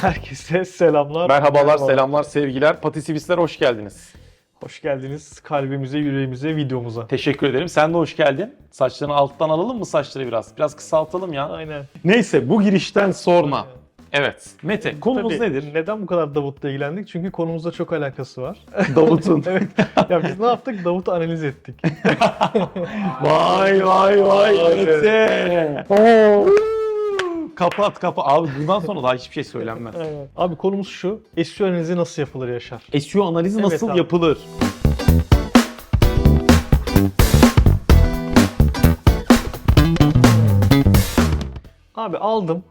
Herkese selamlar. Merhabalar, Merhabalar. selamlar, sevgiler. Patisivistler hoş geldiniz. Hoş geldiniz kalbimize, yüreğimize, videomuza. Teşekkür ederim. Sen de hoş geldin. Saçlarını alttan alalım mı saçları biraz? Biraz kısaltalım ya. Aynen. Neyse bu girişten sonra. Evet. Mete konumuz Tabii, nedir? Neden bu kadar Davut'la ilgilendik? Çünkü konumuzla çok alakası var. Davut'un. evet. Ya biz ne yaptık? Davut'u analiz ettik. vay vay vay. Mete. Kapat kapat. Abi bundan sonra daha hiçbir şey söylenmez. Aynen. Abi konumuz şu. SEO analizi nasıl yapılır Yaşar? SEO analizi Evet nasıl abi. yapılır? Abi aldım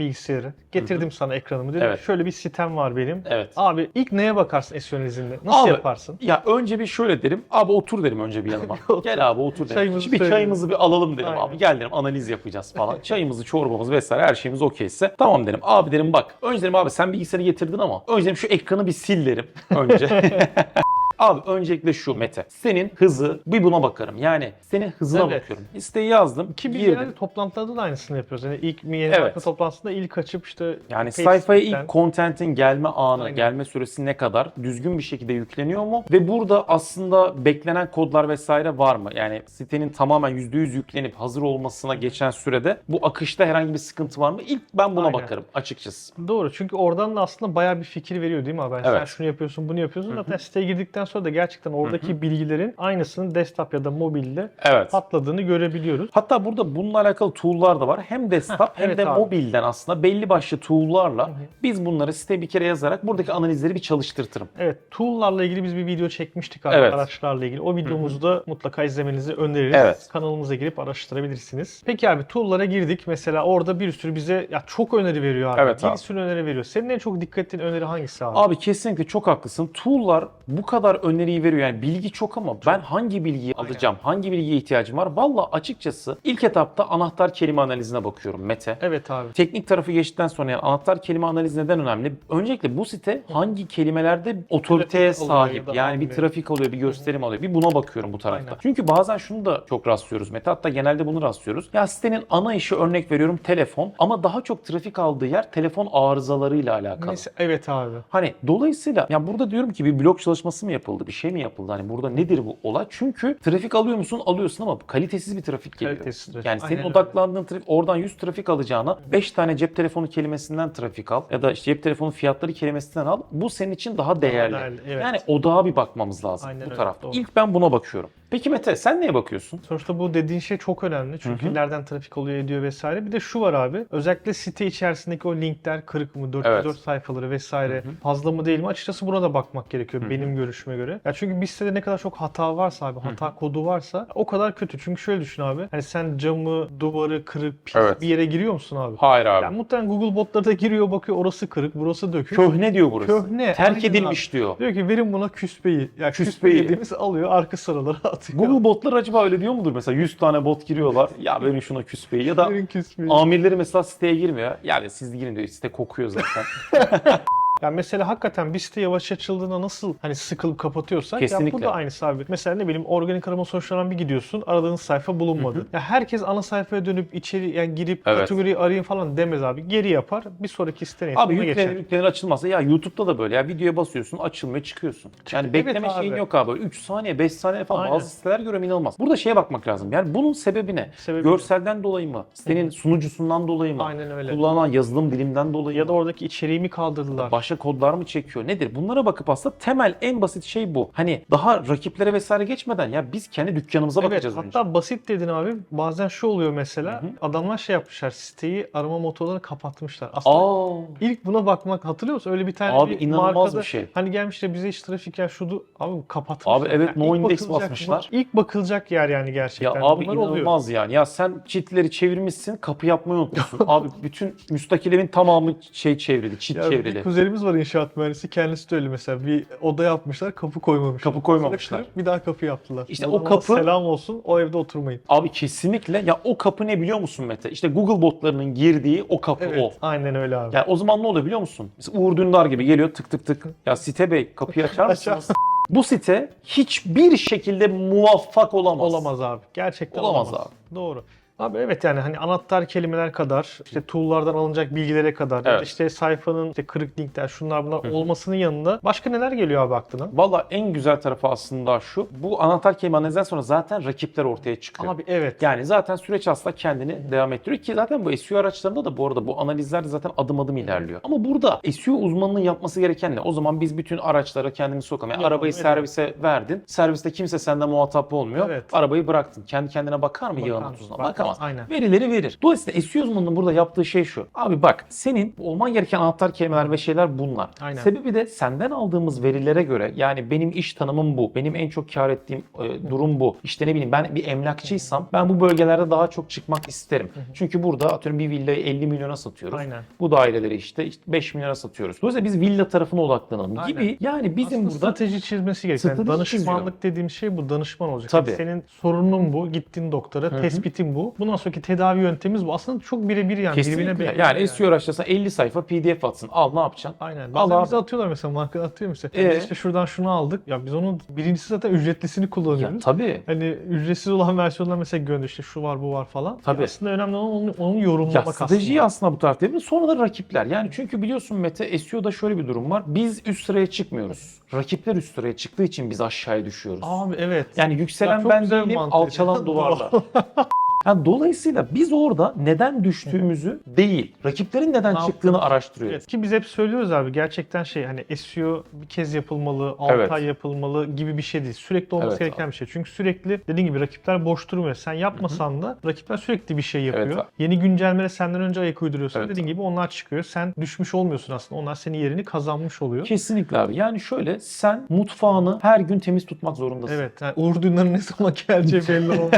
bilgisayarı. Getirdim sana ekranımı. Dedim Evet. şöyle bir sitem var benim. Evet. Abi ilk neye bakarsın SEO analizinde? Nasıl Abi, yaparsın? Ya önce bir şöyle derim. Abi otur derim önce bir yanıma. Gel abi otur derim. Çayımızı bir söyleyelim. çayımızı bir alalım derim Aynen. abi. Gel derim analiz yapacağız falan. Çayımızı, çorbamız vesaire her şeyimiz okeyse. Tamam derim. Abi derim bak. Önce derim abi sen bilgisayarı getirdin ama. Önce derim şu ekranı bir sil derim. Önce. Abi öncelikle şu Mete. Senin hızı bir buna bakarım. Yani senin hızına Evet. bakıyorum. İsteği yazdım. Ki biz girdim. genelde toplantılarda da aynısını yapıyoruz. Yani ilk yeni Evet. marka toplantısında ilk açıp işte Yani Facebook'ten- sayfaya ilk contentin gelme anı, Aynen. gelme süresi ne kadar düzgün bir şekilde yükleniyor mu? Ve burada aslında beklenen kodlar vesaire var mı? Yani sitenin tamamen %100 yüklenip hazır olmasına geçen sürede bu akışta herhangi bir sıkıntı var mı? İlk ben buna Aynen. bakarım açıkçası. Doğru çünkü oradan da aslında bayağı bir fikir veriyor değil mi abi? Yani Sen Evet. şunu yapıyorsun, bunu yapıyorsun. Zaten siteye girdikten sonra da gerçekten oradaki bilgilerin aynısının desktop ya da mobilde Evet. patladığını görebiliyoruz. Hatta burada bununla alakalı tool'lar da var. Hem desktop hem evet de abi. mobilden aslında belli başlı tool'larla biz bunları siteye bir kere yazarak buradaki analizleri bir çalıştırtırım. Evet, tool'larla ilgili biz bir video çekmiştik abi, Evet. araçlarla ilgili. O videomuzu da mutlaka izlemenizi öneririz. Evet. Kanalımıza girip araştırabilirsiniz. Peki abi tool'lara girdik. Mesela orada bir sürü bize ya çok öneri veriyor abi. Evet bir abi. sürü öneri veriyor. Senin en çok dikkat ettiğin öneri hangisi abi? Abi kesinlikle çok haklısın. Tool'lar bu kadar öneriyi veriyor. Yani bilgi çok ama ben hangi bilgiyi Aynen. alacağım? Hangi bilgiye ihtiyacım var? Valla açıkçası ilk etapta anahtar kelime analizine bakıyorum Mete. Evet abi. Teknik tarafı geçtikten sonra yani anahtar kelime analizi neden önemli? Öncelikle bu site hangi kelimelerde otoriteye Trafik sahip? ya da Yani bir trafik alıyor, bir gösterim alıyor. Bir buna bakıyorum bu tarafta. Aynen. Çünkü bazen şunu da çok rastlıyoruz Mete. Hatta genelde bunu rastlıyoruz. Ya sitenin ana işi örnek veriyorum telefon ama daha çok trafik aldığı yer telefon arızalarıyla alakalı. Mesela, evet abi. Hani dolayısıyla ya burada diyorum ki bir blok çalışması mı yapıldı? Bir şey mi yapıldı? Hani burada nedir bu olay? Çünkü trafik alıyor musun? Alıyorsun ama kalitesiz bir trafik geliyor. Kalitesiz trafik. Yani senin Aynen öyle. odaklandığın trafik oradan 100 trafik alacağına 5 tane cep telefonu kelimesinden trafik al ya da işte cep telefonu fiyatları kelimesinden al. Bu senin için daha değerli. değerli, evet. Yani odağa bir bakmamız lazım Aynen bu öyle, tarafta. doğru. İlk ben buna bakıyorum. Peki Mete sen neye bakıyorsun? Sonuçta bu dediğin şey çok önemli. Çünkü Hı hı. nereden trafik oluyor ediyor vesaire. Bir de şu var abi. Özellikle site içerisindeki o linkler kırık mı, 404 Evet. sayfaları vesaire Hı hı. fazla mı değil mi? Açıkçası buna da bakmak gerekiyor Hı hı. benim görüşüme göre. Ya çünkü bir sitede ne kadar çok hata varsa abi, hata kodu varsa o kadar kötü. Çünkü şöyle düşün abi. Hani sen camı, duvarı kırık, pis Evet. bir yere giriyor musun abi? Hayır abi. Yani muhtemelen Google botları da giriyor bakıyor orası kırık, burası dökük. Köhne diyor burası. Köhne, Terk edilmiş diyor. Diyor ki verin buna küspeyi. Ya küspe Küspeyi. dediğimiz alıyor arka sıralara atıyor. Google botlar acaba öyle diyor mudur? Mesela 100 tane bot giriyorlar. Ya verin şuna küspeyi ya da küspeyi. Amirleri mesela siteye girmiyor. Yani siz girin diyor. Site kokuyor zaten. Ya mesela hakikaten bir site yavaş açıldığında nasıl hani sıkılıp kapatıyorsak ya bu Kesinlikle. da aynı sabit. Mesela ne bileyim organik arama sonuçlarından bir gidiyorsun aradığın sayfa bulunmadı. Ya herkes ana sayfaya dönüp içeri yani girip Evet. kategoriyi arayın falan demez abi. Geri yapar bir sonraki site neyse abi ona yüklenir geçer. yüklenir açılmazsa ya YouTube'da da böyle ya videoya basıyorsun açılmıyor çıkıyorsun. Yani Evet bekleme abi. şeyin yok abi. 3 saniye 5 saniye falan Aynen. bazı siteler göre inanılmaz. Burada şeye bakmak lazım. Yani bunun sebebi ne? Sebebi Görselden dolayı mı? Sitenin sunucusundan dolayı mı? Aynen öyle. Kullanılan yazılım diliminden dolayı Ya mı? da oradaki içeriği mi kaldırdılar? Başka kodlar mı çekiyor? Nedir? Bunlara bakıp aslında temel en basit şey bu. Hani daha rakiplere vesaire geçmeden ya biz kendi dükkanımıza Evet, bakacağız hatta önce. basit dedin abi. Bazen şu oluyor mesela. Hı hı. Adamlar şey yapmışlar. Siteyi arama motorlarını kapatmışlar. Aslında Aa. ilk buna bakmak hatırlıyor musun? Öyle bir tane Abi bir inanılmaz markada bir şey. Hani gelmiş de bize hiç trafik ya şudu abi kapatmışlar. Abi evet, no ilk index basmışlar. İlk bakılacak yer yani Ya gerçekten. abi Bunlar oluyor. inanılmaz yani. Ya sen çitleri çevirmişsin, kapı yapmayı unutmuşsun. abi bütün müstakil evin tamamı şey çevrili, çit Ya bir çevrili. Kuzenimiz var inşaat mühendisi. Kendisi de öyle mesela. Bir oda yapmışlar, kapı koymamışlar. Kapı koymamışlar. Bir daha kapı yaptılar. İşte o ona kapı- Selam olsun. O evde oturmayın. Abi kesinlikle ya o kapı ne biliyor musun Mete? İşte Google botlarının girdiği o kapı Evet. o. Aynen öyle abi. Yani o zaman ne oluyor biliyor musun? Mesela Uğur Dündar gibi geliyor tık tık tık. Ya site bey kapıyı açar mısınız? Bu site hiçbir şekilde muvaffak olamaz. Olamaz abi. Gerçekten Olamaz olamaz. Doğru. Abi evet yani hani anahtar kelimeler kadar işte tool'lardan alınacak bilgilere kadar ya da Evet. işte sayfanın işte kırık linkler şunlar bunlar olmasının yanında başka neler geliyor abi aklına? Valla en güzel tarafı aslında şu. Bu anahtar kelime analizden sonra zaten rakipler ortaya çıkıyor. Abi evet. Yani zaten süreç aslında kendini devam ettiriyor ki zaten bu SEO araçlarında da bu arada bu analizler de zaten adım adım ilerliyor. Ama burada SEO uzmanının yapması gereken ne? O zaman biz bütün araçlara kendimizi sokalım. Yani arabayı evet. servise verdin. Serviste kimse senden muhatap olmuyor. Evet. Arabayı bıraktın. Kendi kendine bakar mı Bakar mı? tuzuna? Bakmaz, Bakamaz. aynen. Verileri verir. Dolayısıyla SEO uzmanının burada yaptığı şey şu. Abi bak senin olman gereken anahtar kelimeler ve şeyler bunlar. Aynen. Sebebi de senden aldığımız verilere göre yani benim iş tanımım bu. Benim en çok kar ettiğim e, durum bu. İşte ne bileyim ben bir emlakçıysam ben bu bölgelerde daha çok çıkmak isterim. Çünkü burada atıyorum bir villayı 50 milyona satıyoruz. Aynen. Bu daireleri işte, işte 5 milyona satıyoruz. Dolayısıyla biz villa tarafına odaklanalım Aynen. gibi. Yani bizim Aslında burada strateji çizmesi gerekiyor. Yani danışmanlık dediğim şey bu. Danışman olacak. Tabii. Yani senin sorunun bu. Gittin doktora. Tespitin bu. Bundan sonraki tedavi yöntemimiz bu. Aslında çok birebir yani. kesinlikle Birbirine benziyor yani SEO araçlarına 50 sayfa PDF atsın. Al ne yapacaksın? Aynen. Al Bazen abi. bize atıyorlar mesela marka atıyor mesela. Ee? İşte şuradan şunu aldık. Ya biz onun birincisi zaten ücretlisini Ya kullanıyoruz. tabii. Hani ücretsiz olan versiyonlar mesela gönder işte şu var bu var falan. Tabii. Aslında önemli olan onu, onu Ya yorumlamak stratejiyi aslında. aslında bu tarafta yapıyor. Sonra da rakipler. Yani çünkü biliyorsun Mete SEO'da şöyle bir durum var. Biz üst sıraya çıkmıyoruz. Rakipler üst sıraya çıktığı için biz aşağıya düşüyoruz. Abi evet. Yani Ya yükselen çok ben değilim, alçalan duvarlar. Yani dolayısıyla biz orada neden düştüğümüzü değil, rakiplerin neden Ne çıktığını yaptığımızı- araştırıyoruz. Evet. Ki biz hep söylüyoruz abi gerçekten şey hani SEO bir kez yapılmalı, 6 Evet. ay yapılmalı gibi bir şey değil. Sürekli olması Evet gereken bir şey. Çünkü sürekli dediğin gibi rakipler boş durmuyor. Sen yapmasan da rakipler sürekli bir şey yapıyor. Evet abi. Yeni güncellemelere senden önce ayak uyduruyorsun. Evet dediğin gibi onlar çıkıyor. Sen düşmüş olmuyorsun aslında. Onlar senin yerini kazanmış oluyor. Kesinlikle abi. Yani şöyle sen mutfağını her gün temiz tutmak zorundasın. Evet. Yani Uğur Dündar'ın ne zaman geleceği belli olmaz.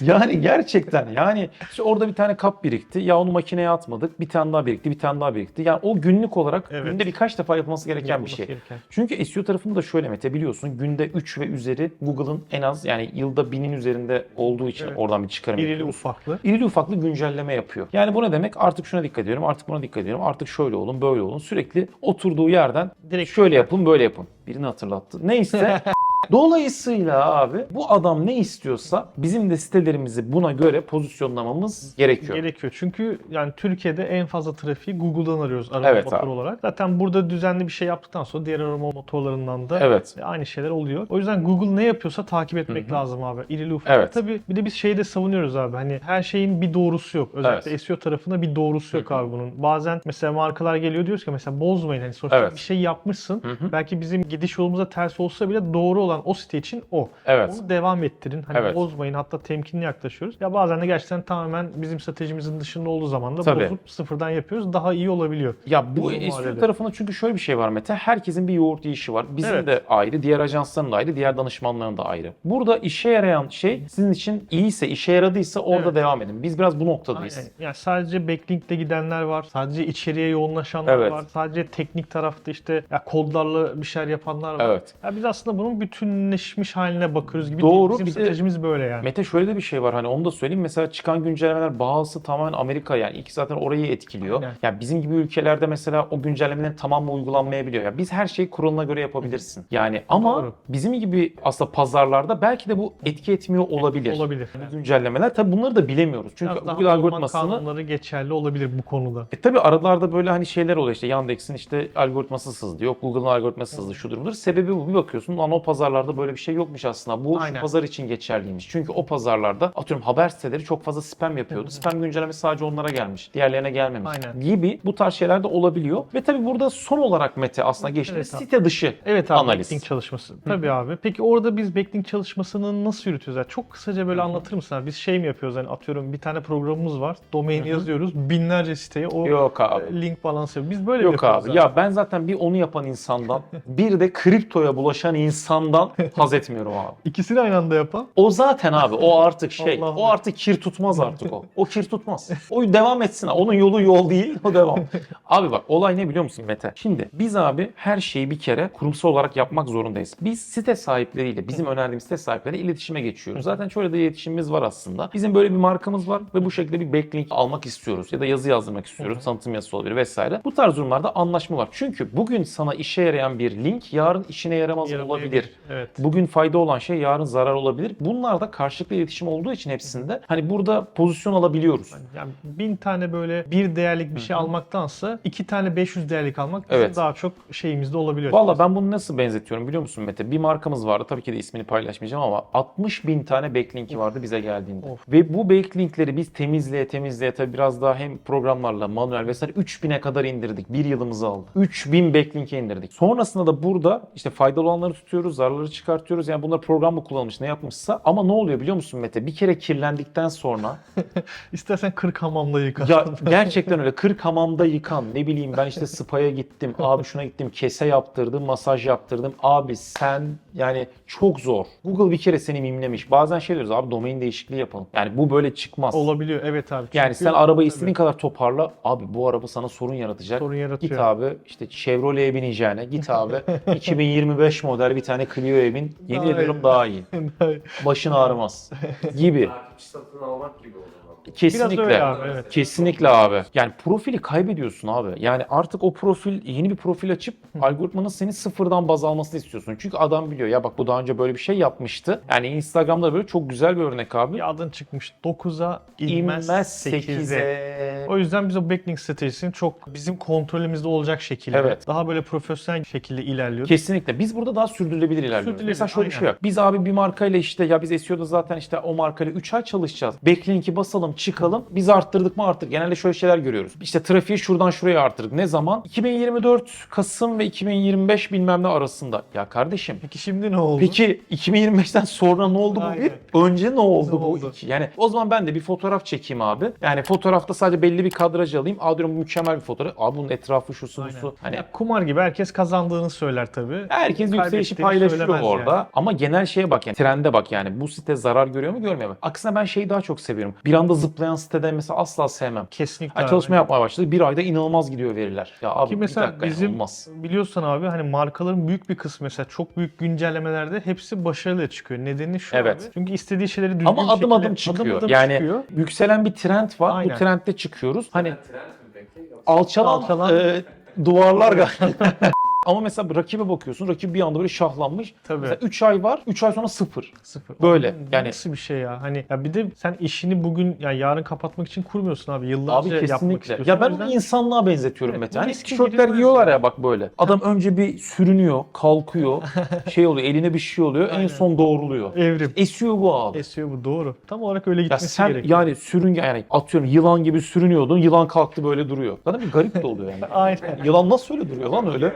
Yani gerçekten yani işte orada bir tane kap birikti. Ya onu makineye atmadık. Bir tane daha birikti. Bir tane daha birikti. Yani o günlük olarak Evet. günde birkaç defa yapılması gereken bir Yapılması şey. gereken. Çünkü SEO tarafında da şöyle Mete biliyorsun günde 3 ve üzeri Google'ın en az yani yılda binin üzerinde olduğu için Evet. oradan bir çıkarım İrili yapıyoruz. ufaklı. İrili ufaklı güncelleme yapıyor. Yani bu ne demek? Artık şuna dikkat ediyorum, artık buna dikkat ediyorum, artık şöyle olun, böyle olun. Sürekli oturduğu yerden Direkt şöyle yapın, böyle yapın. Birini hatırlattı. Neyse. Dolayısıyla abi bu adam ne istiyorsa bizim de sitelerimizi buna göre pozisyonlamamız gerekiyor. Gerekiyor. Çünkü yani Türkiye'de en fazla trafiği Google'dan arıyoruz arama Evet motoru abi. olarak. Zaten burada düzenli bir şey yaptıktan sonra diğer arama motorlarından da Evet. aynı şeyler oluyor. O yüzden Google ne yapıyorsa takip etmek Hı hı. lazım abi. İrili ufaklı. Evet. Tabii bir de biz şeyi de savunuyoruz abi. Hani her şeyin bir doğrusu yok. Özellikle SEO tarafında bir doğrusu yok Hı hı. abi bunun. Bazen mesela markalar geliyor diyoruz ki mesela bozmayın. Hani sonuçta Evet. bir şey yapmışsın. Hı hı. Belki bizim gidiş yolumuza ters olsa bile doğru olan o site için o. Evet. Onu devam ettirin. Hani Evet. bozmayın hatta temkinli yaklaşıyoruz. Ya bazen de gerçekten tamamen bizim stratejimizin dışında olduğu zaman da Tabii. bozup sıfırdan yapıyoruz. Daha iyi olabiliyor. Ya bu SEO tarafında çünkü şöyle bir şey var Mete. Herkesin bir yoğurt yiyişi var. Bizim Evet. de ayrı, diğer ajansların da ayrı, diğer danışmanların da ayrı. Burada işe yarayan şey sizin için iyiyse, işe yaradıysa orada Evet. devam edin. Biz biraz bu noktadayız. Aynen. Yani sadece backlinkle gidenler var. Sadece içeriye yoğunlaşanlar Evet. var. Sadece teknik tarafta işte ya kodlarla bir şeyler yapanlar var. Evet. Ya biz aslında bunun bütünleşmiş haline bakıyoruz gibi. Doğru, Bizim bir de- stratejimiz böyle yani. Mete şöyle de bir şey var hani onu da söyleyeyim. Mesela çıkan güncellemeler bazısı tamamen Amerika yani ilk zaten orayı etkiliyor. Aynen. Ya bizim gibi ülkelerde mesela o güncellemelerin tamamı uygulanmayabiliyor. Ya biz her şeyi kuralına göre yapabilirsin. Yani ama Doğru. bizim gibi aslında pazarlarda belki de bu etki etmiyor olabilir. Olabilir. Bu güncellemeler tabii bunları da bilemiyoruz. Çünkü Biraz daha Google Alman algoritmasını kanunları geçerli olabilir bu konuda. e tabi aralarda böyle hani şeyler oluyor işte Yandex'in işte algoritması sızdı yok Google'ın algoritması sızdı şu durumdur. Sebebi bu bir bakıyorsun lan o pazarlarda böyle bir şey yokmuş aslında. Bu şu Aynen. pazar için geçerliymiş. Çünkü o pazarlarda atıyorum haber siteleri çok fazla spam yapıyordu. Spam güncellemesi sadece onlara gelmiş. Diğerlerine gelmemiş. Aynen. Gibi bu tarz şeyler de olabiliyor. Ve tabi burada son olarak Mete aslında geçtiğimiz Evet abi. site dışı Evet abi analiz. backlink çalışması. Tabii abi. Peki orada biz backlink çalışmasını nasıl yürütüyoruz? Yani çok kısaca böyle anlatır mısın abi? Biz şey mi yapıyoruz hani atıyorum bir tane programımız var. Domain yazıyoruz. Binlerce siteye o Yok abi. e, link balans yapıyoruz. Biz böyle Yok yapıyoruz abi. Ya ben zaten bir onu yapan insandan, bir de kriptoya bulaşan insandan haz etmiyorum abi. İkisini aynı anda yapan. O zaten abi o artık şey. Allah o artık kir tutmaz artık o. O kir tutmaz. O devam etsin. ha. Onun yolu yol değil. O devam. abi bak olay ne biliyor musun Mete? Şimdi biz abi her şeyi bir kere kurumsal olarak yapmak zorundayız. Biz site sahipleriyle bizim önerdiğimiz site sahipleriyle iletişime geçiyoruz. Zaten şöyle de iletişimimiz var aslında. Bizim böyle bir markamız var ve bu şekilde bir backlink almak istiyoruz ya da yazı yazdırmak istiyoruz. Tanıtım yazısı olabilir vesaire. Bu tarz durumlarda anlaşma var. Çünkü bugün sana işe yarayan bir link yarın işine yaramaz olabilir. Evet. Bugün fayda olan şey yarın zarar olabilir. Bunlar da karşılıklı iletişim olduğu için hepsinde hani burada pozisyon alabiliyoruz. Yani bin tane böyle bir değerlik bir şey almaktansa iki tane 500 değerlik almak bizim Evet. daha çok şeyimizde olabiliyor. Valla ben bunu nasıl benzetiyorum biliyor musun Mete? Bir markamız vardı. Tabii ki de ismini paylaşmayacağım ama 60 bin tane backlink'i vardı bize geldiğinde. Of. Ve bu backlinkleri biz temizleye temizleye tabii biraz daha hem programlarla manuel vesaire 3000'e kadar indirdik. Bir yılımızı aldı. 3000 backlink'e indirdik. Sonrasında da burada işte faydalı olanları tutuyoruz, zararları çıkartıyoruz. Yani bunlar program mı kullanılmış ne yapmışsa. Ama ne oluyor biliyor musun Mete? Bir kere kirlendikten sonra İstersen 40 hamamda yıka. ya gerçekten öyle 40 hamamda yıkan ne bileyim ben işte spa'ya gittim abi şuna gittim kese yaptırdım masaj yaptırdım abi sen yani çok zor. Google bir kere seni mimlemiş. Bazen şey diyoruz abi domain değişikliği yapalım. Yani bu böyle çıkmaz. Olabiliyor evet abi. Yani Çünkü- sen arabayı istediğin kadar toparla. Abi bu araba sana sorun yaratacak. Sorun yaratıyor. Git abi işte Chevrolet'e bineceğine git abi 2025 model bir tane Clio'ya bin. Yemin Daha ediyorum iyi. daha iyi. Başın ağrımaz gibi. Takipçi satın almak gibi o Kesinlikle. öyle abi, evet. Kesinlikle abi. Yani profili kaybediyorsun abi. Yani artık o profil yeni bir profil açıp algoritmanın seni sıfırdan baz almasını istiyorsun. Çünkü adam biliyor ya bak bu daha önce böyle bir şey yapmıştı. Yani Instagram'da böyle çok güzel bir örnek abi. Bir adın çıkmış 9'a inmez, İnmez 8'e. 8'e. O yüzden biz o backlink stratejisini çok bizim kontrolümüzde olacak şekilde Evet. daha böyle profesyonel şekilde ilerliyoruz. Kesinlikle. Biz burada daha sürdürülebilir ilerliyoruz. Sürdürülebilir, Mesela şöyle bir aynen. şey yok. Biz abi bir markayla işte ya biz SEO'da zaten işte o markayla 3 ay çalışacağız. Backlink'i basalım, çıkalım. Biz arttırdık mı arttık. Genelde şöyle şeyler görüyoruz. İşte trafiği şuradan şuraya arttırdık. Ne zaman? 2024 Kasım ve 2025 bilmem ne arasında. Ya kardeşim Peki şimdi ne oldu? Peki 2025'ten sonra ne oldu bu bir? Önce ne oldu Ne bu oldu? iki? Yani o zaman ben de bir fotoğraf çekeyim abi. Yani fotoğrafta sadece belli bir kadraj alayım. Aa diyorum bu mükemmel bir fotoğraf. Abi bunun etrafı şusu busu. Hani Ya kumar gibi herkes kazandığını söyler tabii. Herkes yükselişi paylaşıyor orada. yani. Ama genel şeye bak yani trende bak yani bu site zarar görüyor mu görmüyor mu? Aksine ben şeyi daha çok seviyorum. Bir anda zıplayan sitede mesela asla sevmem. Kesinlikle. Yani abi. çalışma yapmaya başladık. Bir ayda inanılmaz gidiyor veriler. Ya abi Ki bir mesela dakika ya, bizim olmaz. biliyorsun abi hani markaların büyük bir kısmı mesela çok büyük güncellemelerde hepsi başarılı çıkıyor. Nedeni şu Evet. abi. Çünkü istediği şeyleri düzgün Ama bir adım şekilde adım çıkıyor. adım adım yani çıkıyor. yükselen bir trend var. Aynen. Bu trendde çıkıyoruz. Hani Trend mi peki? Alçalan, Alçalan. e, duvarlar galiba. Ama mesela rakibe bakıyorsun. Rakip bir anda böyle şahlanmış. Tabii. Mesela 3 ay var. 3 ay sonra 0. Sıfır. Böyle, Oğlum, yani- nasıl bir şey ya? Hani ya bir de sen işini bugün ya yarın kapatmak için kurmuyorsun abi. Yıllarca Abi yapmak kesinlikle. istiyorsun. Ya ben yüzden insanlığa benzetiyorum Evet, Mete. Hani tişörtler giyiyorlar ya. ya bak böyle. Adam önce bir sürünüyor, kalkıyor, şey oluyor, eline bir şey oluyor, en son doğruluyor. evrim. Esiyor bu abi. Esiyor bu doğru. Tam olarak öyle Ya gitmesi sen gerekiyor. yani sürünge yani atıyorum yılan gibi sürünüyordun, yılan kalktı böyle duruyor. Zaten bir garip de oluyor yani. Aynen. Yılan nasıl öyle duruyor lan öyle?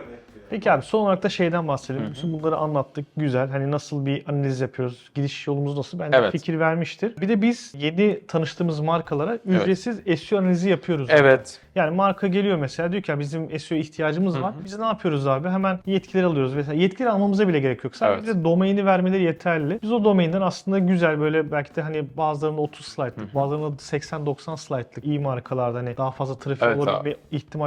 Peki abi son olarak da şeyden bahsedelim. Bütün bunları anlattık. Güzel. Hani nasıl bir analiz yapıyoruz? Gidiş yolumuz nasıl? Bence Evet. fikir vermiştir. Bir de biz yeni tanıştığımız markalara ücretsiz SEO analizi yapıyoruz. Evet. Yani marka geliyor mesela diyor ki "Ya bizim SEO ihtiyacımız var. Biz ne yapıyoruz abi? Hemen yetkileri alıyoruz. Mesela yetkileri almamıza bile gerek yok. Sadece Evet. bize domaini vermeleri yeterli. Biz o domainden aslında güzel böyle belki de hani bazılarının 30 slaytlık, bazılarının 80-90 slaytlık iyi markalarda hani daha fazla trafik Evet olan abi.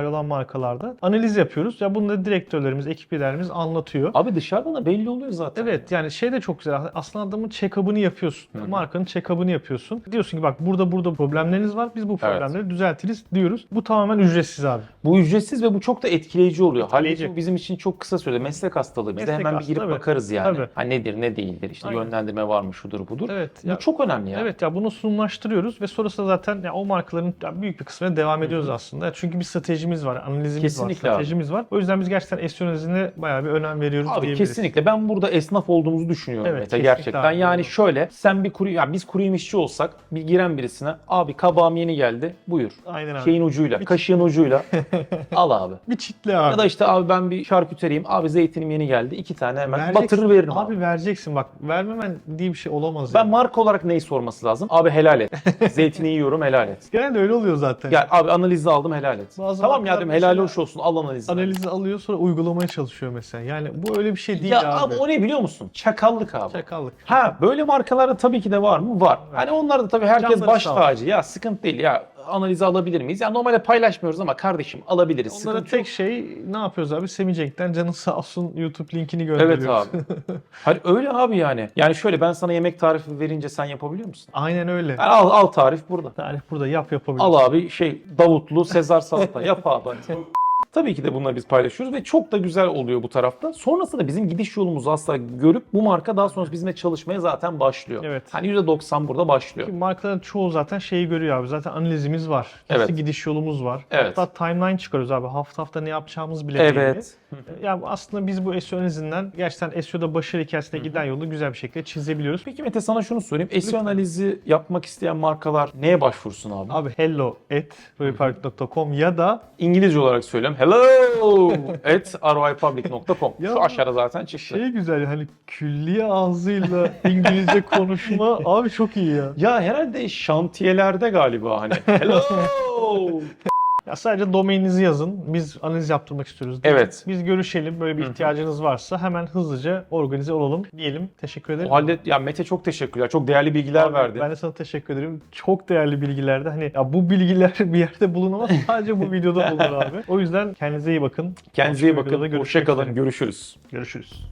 olan markalarda analiz yapıyoruz. Ya bunu da direktörlerimiz, ekip liderlerimiz anlatıyor. Abi dışarıdan da belli oluyor zaten. Evet yani şey de çok güzel. Aslında adamın check-up'ını yapıyorsun. Markanın check-up'ını yapıyorsun. Diyorsun ki bak burada burada problemleriniz var. Biz bu problemleri düzeltiriz diyoruz. Bu tamamen ücretsiz abi. Bu ücretsiz ve bu çok da etkileyici oluyor. Etkileyici. Halbuki bu bizim için çok kısa sürede meslek hastalığı. Biz de Meslek hemen bir girip tabii. bakarız yani. Tabii. Ha nedir ne değildir işte Aynen. yönlendirme var mı şudur budur. Evet. Bu ya- çok önemli ya. Evet ya bunu sunumlaştırıyoruz ve sonrasında zaten ya o markaların ya büyük bir kısmına devam ediyoruz aslında. Çünkü bir stratejimiz var, analizimiz Kesinlikle var, abi. stratejimiz var. O yüzden biz gerçekten Analizine bayağı bir önem veriyoruz Abi diyebiliriz. kesinlikle ben burada esnaf olduğumuzu düşünüyorum Evet, Mete kesinlikle gerçekten. abi, yani şöyle sen bir kuru ya biz kuru yemişçi olsak bir giren birisine abi kabağım yeni geldi buyur. Aynen abi. Şeyin ucuyla, kaşığın ucuyla al abi. bir çitle abi. Ya da işte abi ben bir şarküteriyim. Abi zeytinim yeni geldi. iki tane hemen Vereceksin. batırır veririm abi. Abi vereceksin bak. Vermemen diye bir şey olamaz. Ben yani. marka olarak neyi sorması lazım? Abi helal et. Zeytini yiyorum helal et. Genelde öyle oluyor zaten. Gel abi analizi aldım helal et. Bazı tamam ya markalar diyorum helal mesela hoş olsun al analizi. Analizi alıyor sonra uygulamaya çalışıyor mesela. Yani bu öyle bir şey değil ya abi. abi o ne biliyor musun? Çakallık abi. Çakallık. Ha böyle markalarda tabii ki de var mı? Var. Hani onlar da tabii herkes Canları baş sağ olsun. tacı. Ya sıkıntı değil ya analizi alabilir miyiz? Ya normalde paylaşmıyoruz ama kardeşim alabiliriz. Onlara Sıkıntı tek yok. şey ne yapıyoruz abi? Semicek'ten canın sağ olsun YouTube linkini gönderiyoruz. Evet abi. Hani öyle abi yani. Yani şöyle ben sana yemek tarifi verince sen yapabiliyor musun? Aynen öyle. Yani al, al tarif burada. Tarih burada yap yapabiliyorsun. Al abi şey Davutlu Sezar salata yap abi. Tabii ki de bunları biz paylaşıyoruz ve çok da güzel oluyor bu tarafta. Sonrasında bizim gidiş yolumuzu asla görüp bu marka daha sonrası bizimle çalışmaya zaten başlıyor. Evet. Hani %90 burada başlıyor. Ki markaların çoğu zaten şeyi görüyor abi. Zaten analizimiz var. Nasıl Evet. gidiş yolumuz var. Evet. Hatta timeline çıkarıyoruz abi. Hafta hafta ne yapacağımız bile belli. Evet. Yani aslında biz bu SEO analizinden gerçekten SEO'da başarı hikayesine giden yolu güzel bir şekilde çizebiliyoruz. Peki Mete sana şunu sorayım. SEO analizi yapmak isteyen markalar neye başvursun abi? Abi hello at ya da İngilizce olarak söylüyorum. Hello at roipublic.com. Ya Şu aşağıda zaten çıktı. şey güzel hani külliye ağzıyla İngilizce konuşma abi çok iyi ya. Ya herhalde şantiyelerde galiba hani. Hello. Ya sadece domaininizi yazın. Biz analiz yaptırmak istiyoruz. Değil evet. Mi? Biz görüşelim. Böyle bir ihtiyacınız varsa hemen hızlıca organize olalım diyelim. Teşekkür ederim. O halde ya Mete çok teşekkürler. Çok değerli bilgiler Abi, verdi. Ben de sana teşekkür ederim. Çok değerli bilgilerde hani ya bu bilgiler bir yerde bulunamaz. Sadece bu videoda bulunur abi. O yüzden kendinize iyi bakın. Kendinize iyi bakın. Hoşça kalın. Görüşürüz. Görüşürüz.